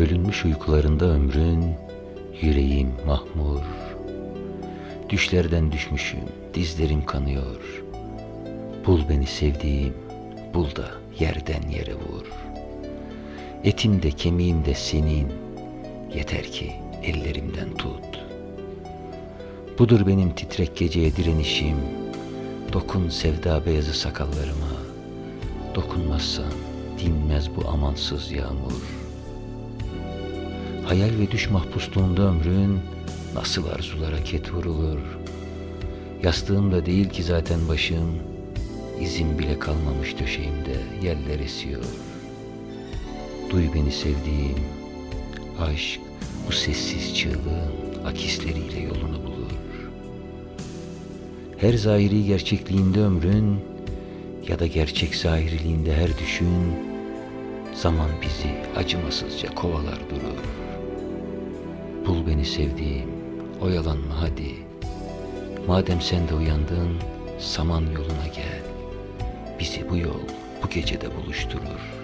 Bölünmüş uykularında ömrün, yüreğim mahmur. Düşlerden düşmüşüm, dizlerim kanıyor. Bul beni sevdiğim, bul da yerden yere vur. Etim de kemiğim de senin, yeter ki ellerimden tut. Budur benim titrek geceye direnişim, dokun sevda beyazı sakallarıma. Dokunmazsan dinmez bu amansız yağmur. Hayal ve düş mahpusluğunda ömrün nasıl arzulara ket vurulur. Yastığımda değil ki zaten başım, izim bile kalmamış döşeğimde yeller esiyor. Duy beni sevdiğim, aşk bu sessiz çığlığın akisleriyle yolunu bulur. Her zahiri gerçekliğinde ömrün ya da gerçek zahiriliğinde her düşün, zaman bizi acımasızca kovalar durur. Bul beni sevdiğim, oyalanma hadi. Madem sen de uyandın, saman yoluna gel. Bizi bu yol bu gecede buluşturur.